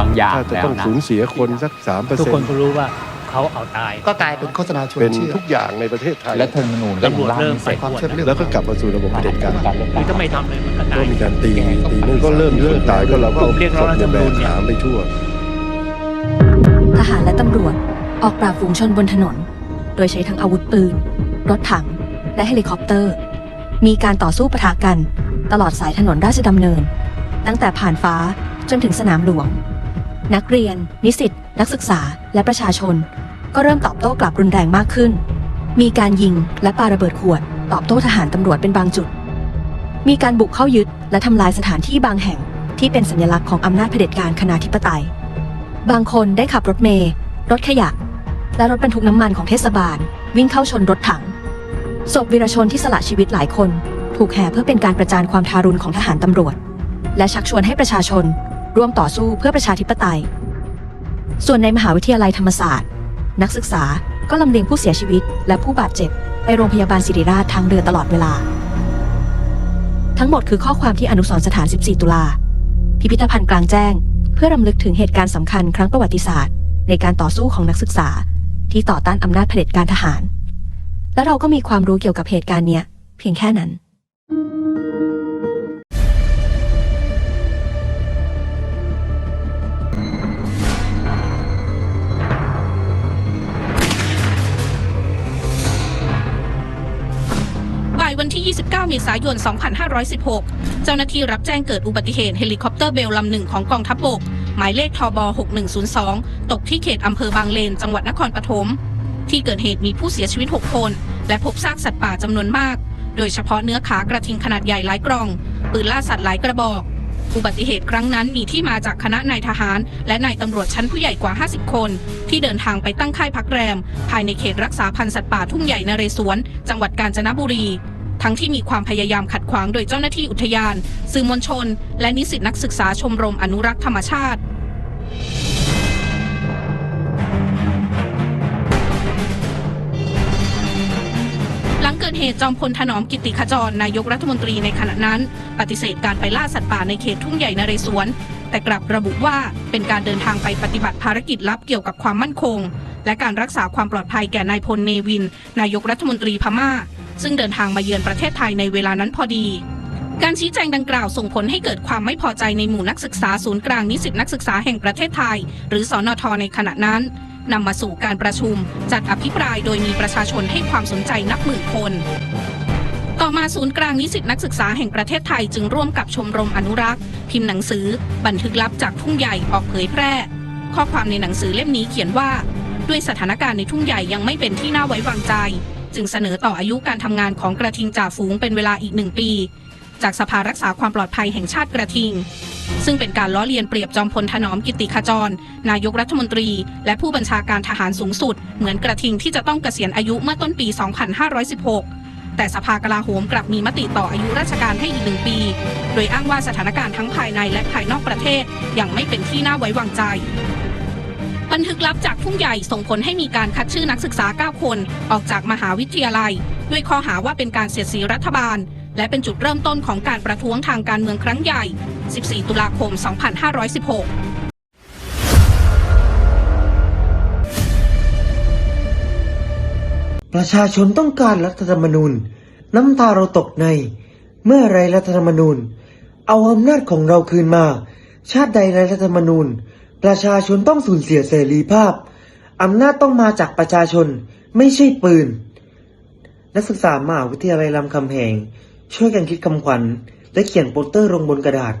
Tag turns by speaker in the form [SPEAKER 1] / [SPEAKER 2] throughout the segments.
[SPEAKER 1] บางอย่าง
[SPEAKER 2] ถ้าจะ
[SPEAKER 1] แล้ว
[SPEAKER 2] ต้อง
[SPEAKER 1] นะ
[SPEAKER 2] สูญเสียคนสักสามเปอร์
[SPEAKER 3] ทุก
[SPEAKER 2] เซ็น
[SPEAKER 3] คน
[SPEAKER 2] ต์
[SPEAKER 3] ก็รู้ว่าเขาเอาตาย
[SPEAKER 4] ก็กลายเป็นโฆษณาชวน
[SPEAKER 2] เป็น
[SPEAKER 4] เชื่อ
[SPEAKER 2] ทุกอย่างในประเทศไทย
[SPEAKER 1] และเธอมนูญก็
[SPEAKER 3] ตำรวจ
[SPEAKER 1] ยังร่าง
[SPEAKER 3] เริ่ม
[SPEAKER 1] ไม่เสร็จ
[SPEAKER 4] ความเชื่อเรื่อง
[SPEAKER 2] แล้วก็กลับมาสู่ระบบเผด็จการ
[SPEAKER 3] คือถ้าไม่ทำเลยมันก็ตา
[SPEAKER 2] ก็
[SPEAKER 3] ย
[SPEAKER 2] มีการตีตีนั่นก็เริ่มเริ่มตายก็เราก็เอา
[SPEAKER 3] เรียกร้องรัฐธรรมนูญเนี่ย
[SPEAKER 2] ถามไปทั่ว
[SPEAKER 5] ทหารและตำรวจออกปราบฝูงชนบนถนน โดยใช้ทั้งอาวุธปืน รถถัง และเฮลิคอปเตอร์ มีการต่อสู้ปะทะกัน ตลอดสายถนนราชดำเนิน ตั้งแต่ผ่านฟ้าจนถึงสนามหลวง นักเรียน นิสิต นักศึกษา และประชาชน ก็เริ่มตอบโต้กลับรุนแรงมากขึ้น มีการยิงและปาระเบิดขวด ตอบโต้ทหารตำรวจเป็นบางจุด มีการบุกเข้ายึดและทำลายสถานที่บางแห่ง ที่เป็นสัญลักษณ์ของอำนาจเผด็จการคณาธิปไตย บางคนได้ขับรถเมล์รถขยะ และรถบรรทุกน้ำมันของเทศบาล วิ่งเข้าชนรถถังศพวีรชนที่สละชีวิตหลายคน ถูกแห่เพื่อเป็นการประจานความทารุณของทหารตำรวจ และชักชวนให้ประชาชน ร่วมต่อสู้เพื่อประชาธิปไตย ส่วนในมหาวิทยาลัยธรรมศาสตร์ นักศึกษาก็ลำเลียงผู้เสียชีวิต และผู้บาดเจ็บ ไปโรงพยาบาลศิริราชทางเรือตลอดเวลา ทั้งหมดคือข้อความที่อนุสรณ์สถาน 14 ตุลา พิพิธภัณฑ์กลางแจ้ง เพื่อรำลึกถึงเหตุการณ์สำคัญครั้งประวัติศาสตร์ ในการต่อสู้ของนักศึกษา ที่ต่อต้านอำนาจเผด็จการทหาร และเราก็มีความรู้เกี่ยวกับเหตุการณ์เนี้ยเพียงแค่นั้น
[SPEAKER 6] วันที่ 29 เมษายน 2516 เจ้าหน้าที่รับแจ้งเกิดอุบัติเหตุเฮลิคอปเตอร์เบลลำหนึ่งของกองทัพบก หมายเลขทบ 6102 ตกที่เขตอำเภอบางเลน จังหวัดนครปฐม ที่เกิดเหตุมีผู้เสียชีวิต 6 คน และพบซากสัตว์ป่าจำนวนมาก โดยเฉพาะเนื้อขากระทิงขนาดใหญ่หลายกล่อง ปืนล่าสัตว์หลายกระบอก อุบัติเหตุครั้งนั้นมีที่มาจากคณะนายทหาร และนายตำรวจชั้นผู้ใหญ่กว่า 50 คน ที่เดินทางไปตั้งค่ายพักแรม ภายในเขตรักษาพันธุ์สัตว์ป่าทุ่งใหญ่นเรศวร จังหวัดกาญจนบุรี ทั้งที่มีความพยายามขัดขวางโดยเจ้าหน้าที่อุทยาน สื่อมวลชน และนิสิตนักศึกษาชมรมอนุรักษ์ธรรมชาติหลังเกิดเหตุจอมพลถนอมกิติขจรนายกรัฐมนตรีในขณะนั้น ปฏิเสธการไปล่าสัตว์ป่าในเขตทุ่งใหญ่นเรศวร แต่กลับระบุว่าเป็นการเดินทางไปปฏิบัติภารกิจลับเกี่ยวกับความมั่นคง และการรักษาความปลอดภัยแก่นายพลเนวิน นายกรัฐมนตรีพม่า ซึ่งเดินทางมาเยือนประเทศไทยในเวลานั้นพอดี การชี้แจงดังกล่าวส่งผลให้เกิดความไม่พอใจในหมู่นักศึกษาศูนย์กลางนิสิตนักศึกษาแห่งประเทศไทย หรือสอนทในขณะนั้นนำมาสู่การประชุม จัดอภิปรายโดยมีประชาชนให้ความสนใจนับหมื่นคน ต่อมาศูนย์กลางนิสิตนักศึกษาแห่งประเทศไทยจึงร่วมกับชมรมอนุรักษ์ พิมพ์หนังสือ บันทึกลับจากทุ่งใหญ่ออกเผยแพร่ ข้อความในหนังสือเล่มนี้เขียนว่า ด้วยสถานการณ์ในทุ่งใหญ่ยังไม่เป็นที่น่าไว้วางใจ จึงเสนอต่ออายุการทำงานของกระทิงจ่าฝูงเป็นเวลาอีกหนึ่งปี จากสภารักษาความปลอดภัยแห่งชาติกระทิง ซึ่งเป็นการล้อเลียนเปรียบจอมพลถนอมกิติขจร นายกรัฐมนตรี และผู้บัญชาการทหารสูงสุด เหมือนกระทิงที่จะต้องเกษียณอายุเมื่อต้นปี 2516แต่สภากลาโหมกลับมีมติต่ออายุราชการให้อีกหนึ่งปี โดยอ้างว่าสถานการณ์ทั้งภายในและภายนอกประเทศยังไม่เป็นที่น่าไว้วางใจ บันทึกลับจากทุ่งใหญ่ส่งผลให้มีการคัดชื่อนักศึกษา 9 คน ออกจากมหาวิทยาลัย ด้วยข้อหาว่าเป็นการเสียดสีรัฐบาล และเป็นจุดเริ่มต้นของการประท้วงทางการเมืองครั้งใหญ่ 14 ตุลาคม 2516
[SPEAKER 7] ประชาชนต้องการรัฐธรรมนูญ น้ำตาเราตกใน เมื่อไรรัฐธรรมนูญ เอาอำนาจของเราคืนมา ชาติใดไรรัฐธรรมนูญ ประชาชนต้องสูญเสียเสรีภาพ อำนาจต้องมาจากประชาชนไม่ใช่ปืน นักศึกษามหาวิทยาลัยรามคำแหง ช่วยกันคิดคำขวัญ และเขียนโปสเตอร์ลงบนกระดาษ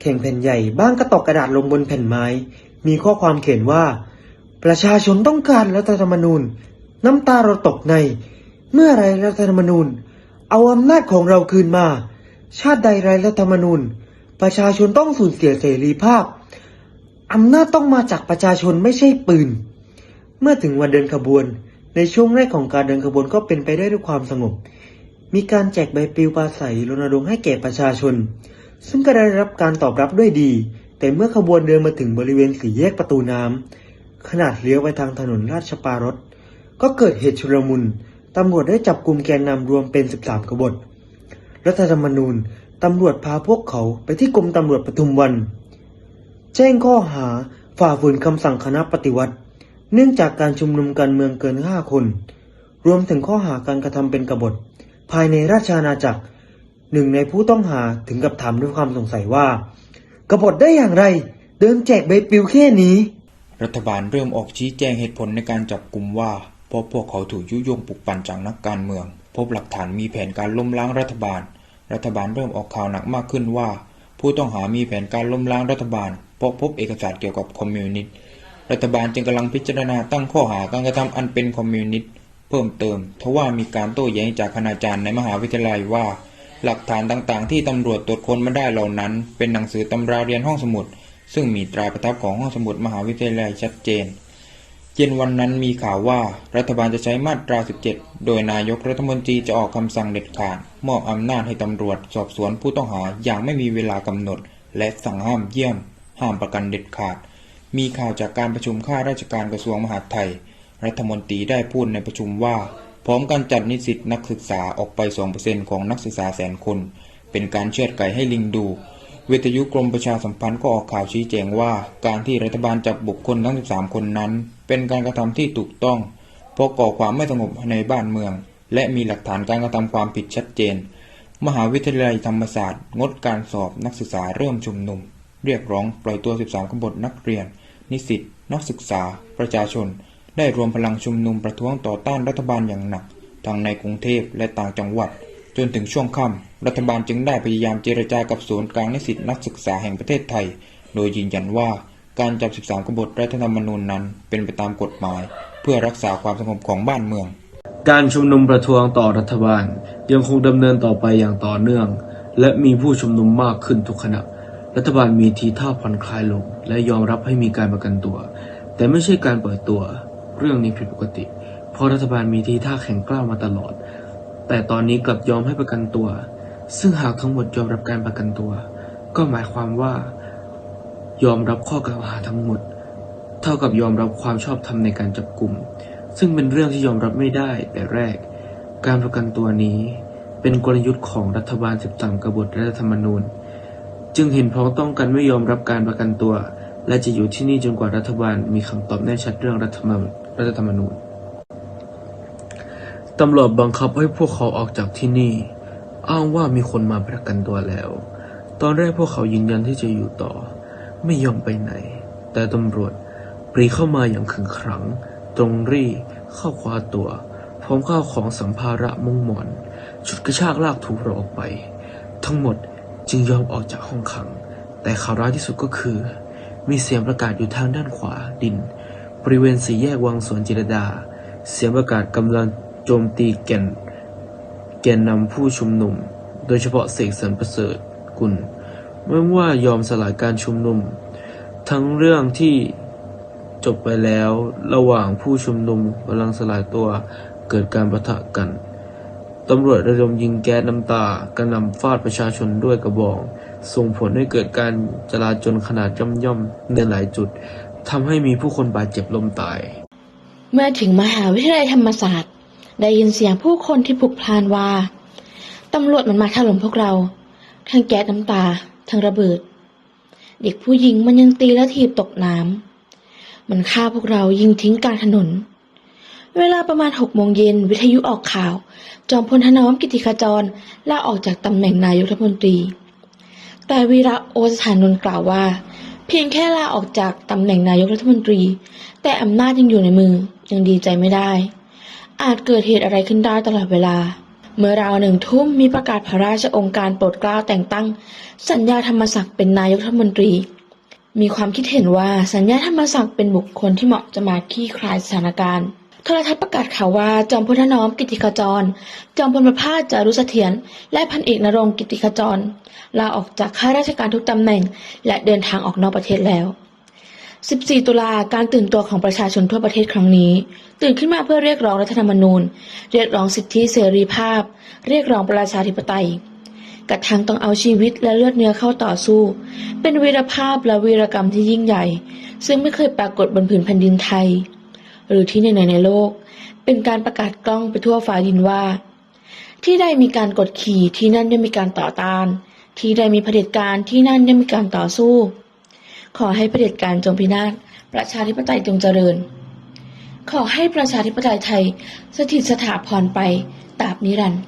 [SPEAKER 7] แข่งแผ่นใหญ่บ้างก็ตอกกระดาษลงบนแผ่นไม้ มีข้อความเขียนว่า ประชาชนต้องการรัฐธรรมนูญ น้ำตาเราตกใน เมื่อไรรัฐธรรมนูญ เอาอำนาจของเราคืนมา ชาติใดไรรัฐธรรมนูญ ประชาชนต้องสูญเสียเสรีภาพ อำนาจต้องมาจากประชาชนไม่ใช่ปืน เมื่อถึงวันเดินขบวน ในช่วงแรกของการเดินขบวนก็เป็นไปได้ด้วยความสงบ มีการแจกใบปลิวปลาใสรณรงค์ให้แก่ประชาชน ซึ่งก็ได้รับการตอบรับด้วยดี แต่เมื่อขบวนเดินมาถึงบริเวณสี่แยกประตูน้ำขนาดเลี้ยวไปทางถนนราชปารถก็เกิดเหตุชุลมุนตำรวจได้จับกลุ่มแกนนำรวมเป็น 13 กบฏ รัฐธรรมนูญตำรวจพาพวกเขาไปที่กรมตำรวจปทุมวัน แจ้งข้อหาฝ่าฝืนคำสั่งคณะปฏิวัติ เนื่องจากการชุมนุมการเมืองเกินห้าคน รวมถึงข้อหาการกระทำเป็นกบฏ ภายในราชอาณาจักร หนึ่งในผู้ต้องหาถึงกับถามด้วยความสงสัยว่า กบฏได้อย่างไร เดินแจกใบปลิวแค่นี้
[SPEAKER 1] รัฐบาลเริ่มออกชี้แจงเหตุผลในการจับกลุ่มว่าเพราะพวกเขาถูกยุยงปลุกปั่นจากนักการเมือง พบหลักฐานมีแผนการล้มล้างรัฐบาล รัฐบาลเริ่มออกข่าวหนักมากขึ้นว่า ผู้ต้องหามีแผนการล้มล้างรัฐบาล เพราะพบเอกสารเกี่ยวกับคอมมิวนิสต์รัฐบาลจึงกำลังพิจารณาตั้งข้อหาการกระทำอันเป็นคอมมิวนิสต์เพิ่มเติมทว่ามีการโต้แย้งจากคณาจารย์ในมหาวิทยาลัยว่า หลักฐานต่างๆ ที่ตำรวจตรวจค้นมาได้เหล่านั้น เป็นหนังสือตำราเรียนห้องสมุด ซึ่งมีตราประทับของห้องสมุดมหาวิทยาลัยชัดเจนเย็นวันนั้นมีข่าวว่ารัฐบาลจะใช้มาตรา 17 โดยนายกรัฐมนตรีจะออกคำสั่งเด็ดขาดมอบอำนาจให้ตำรวจสอบสวนผู้ต้องหาอย่างไม่มีเวลากำหนด และสั่งห้ามเยี่ยม ห้ามประกันเด็ดขาด มีข่าวจากการประชุมข้าราชการกระทรวงมหาดไทย รัฐมนตรีได้พูดในประชุมว่า พร้อมการจัดนิสิตนักศึกษาออกไป 2%ของนักศึกษาแสนคน เป็นการเชือดไก่ให้ลิงดู วิทยุกรมประชาสัมพันธ์ก็ออกข่าวชี้แจงว่า การที่รัฐบาลจับบุคคลทั้ง 13 คนนั้น เป็นการกระทำที่ถูกต้อง เพราะก่อความไม่สงบในบ้านเมือง และมีหลักฐานการกระทำความผิดชัดเจนมหาวิทยาลัยธรรมศาสตร์ งดการสอบนักศึกษาเริ่มชุมนุม เรียกร้องปล่อยตัว 13 กบฏนักเรียน นิสิต นักศึกษา ประชาชน ได้รวมพลังชุมนุมประท้วงต่อต้านรัฐบาลอย่างหนัก ทั้งในกรุงเทพและต่างจังหวัด จนถึงช่วงค่ำรัฐบาลจึงได้พยายามเจรจากับศูนย์กลางนิสิตนักศึกษาแห่งประเทศไทย โดยยืนยันว่าการจับ 13 กบฏรัฐธรรมนูญนั้น เป็นไปตามกฎหมาย เพื่อรักษาความสงบของบ้านเมือง
[SPEAKER 4] การชุมนุมประท้วงต่อรัฐบาล ยังคงดำเนินต่อไปอย่างต่อเนื่อง และมีผู้ชุมนุมมากขึ้นทุกขณะ รัฐบาลมีทีท่าผ่อนคลายลง และยอมรับให้มีการประกันตัว แต่ไม่ใช่การเปิดตัว เรื่องนี้ผิดปกติ เพราะรัฐบาลมีทีท่าแข็งกล้าวมาตลอด แต่ตอนนี้กลับยอมให้ประกันตัว ซึ่งหากทั้งหมดยอมรับการประกันตัว ก็หมายความว่า ยอมรับข้อกล่าวหาทั้งหมด เท่ากับยอมรับความชอบธรรมในการจับกลุ่ม ซึ่งเป็นเรื่องที่ยอมรับไม่ได้แต่แรก การประกันตัวนี้ เป็นกลยุทธ์ของรัฐบาล 13 กบฏรัฐธรรมนูญ จึงเห็นพ้องต้องกันไม่ยอมรับการประกันตัว และจะอยู่ที่นี่จนกว่ารัฐบาลมีคำตอบแน่ชัดเรื่องรัฐธรรมรัฐธรรมนูญตำรวจบังคับให้พวกเขาออกจากที่นี่ อ้างว่ามีคนมาประกันตัวแล้ว ตอนแรกพวกเขายืนยันที่จะอยู่ต่อ ไม่ยอมไปไหน แต่ตำรวจปรีเข้ามาอย่างขึงขัง ตรงรีเข้าคว้าตัว พร้อมข้าวของสัมภาระมุ่งหมอน ชุดกระชากลากถูเราออกไป ทั้งหมด จึงยอมออกจากห้องขัง แต่ข่าวร้ายที่สุดก็คือ มีเสียงประกาศอยู่ทางด้านขวาดิน บริเวณสี่แยกวังสวนจิรดา เสียงประกาศกำลังโจมตีแก่นแกนนำผู้ชุมนุม โดยเฉพาะเสกสรรประเสริฐกุลไม่ว่ายอมสลายการชุมนุม ทั้งเรื่องที่จบไปแล้วระหว่างผู้ชุมนุมกำลังสลายตัวเกิดการประทะกัน ตำรวจระดมยิงแก๊สน้ำตากระหน่ำฟาดประชาชนด้วยกระบอกส่งผลให้เกิดการจลาจลขนาดย่อมๆในหลายจุดทำให้มีผู้คนบาดเจ็บล้มตาย
[SPEAKER 8] เมื่อถึงมหาวิทยาลัยธรรมศาสตร์ ได้ยินเสียงผู้คนที่พลุกพลานว่าตำรวจมันมาถล่มพวกเรา ทั้งแก๊สน้ำตา ทั้งระเบิด เด็กผู้หญิงมันยังตีและถีบตกน้ำมันฆ่าพวกเรายิงทิ้งกลางถนน เวลาประมาณหกโมงเย็นวิทยุออกข่าว จอมพลถนอมกิติขจรลาออกจากตำแหน่งนายกรัฐมนตรี แต่วีระโอสถานนท์กล่าวว่า เพียงแค่ลาออกจากตำแหน่งนายกรัฐมนตรี แต่อำนาจยังอยู่ในมือยังดีใจไม่ได้ อาจเกิดเหตุอะไรขึ้นได้ตลอดเวลา เมื่อราวหนึ่งทุ่มมีประกาศพระราชองค์การโปรดเกล้าแต่งตั้ง สัญญาธรรมศักดิ์เป็นนายกรัฐมนตรีมีความคิดเห็นว่าสัญญาธรรมศักดิ์เป็นบุคคลที่เหมาะจะมาคลี่คลายสถานการณ์ โทรทัศน์ประกาศข่าวว่าจอมพลถนอมกิติขจร จอมพลประภาสจารุเสถียร และพันเอกนรงกิติขจร ลาออกจากข้าราชการทุกตำแหน่ง และเดินทางออกนอกประเทศแล้ว 14 ตุลาการตื่นตัวของประชาชนทั่วประเทศครั้งนี้ ตื่นขึ้นมาเพื่อเรียกร้องรัฐธรรมนูญ เรียกร้องสิทธิเสรีภาพ เรียกร้องประชาธิปไตยกระทั่งต้องเอาชีวิตและเลือดเนื้อเข้าต่อสู้ เป็นวีรภาพและวีรกรรมที่ยิ่งใหญ่ ซึ่งไม่เคยปรากฏบนผืนแผ่นดินไทย หรือที่ไหนในโลก เป็นการประกาศกล้องไปทั่วฟ้าดินว่า ที่ใดมีการกดขี่ที่นั่นย่อมมีการต่อต้าน ที่ใดมีเผด็จการที่นั่นย่อมมีการต่อสู้ ขอให้เผด็จการจงพินาศประชาธิปไตยจงเจริญ ขอให้ประชาธิปไตยไทย สถิตสถาพรไปตราบนิรันดร์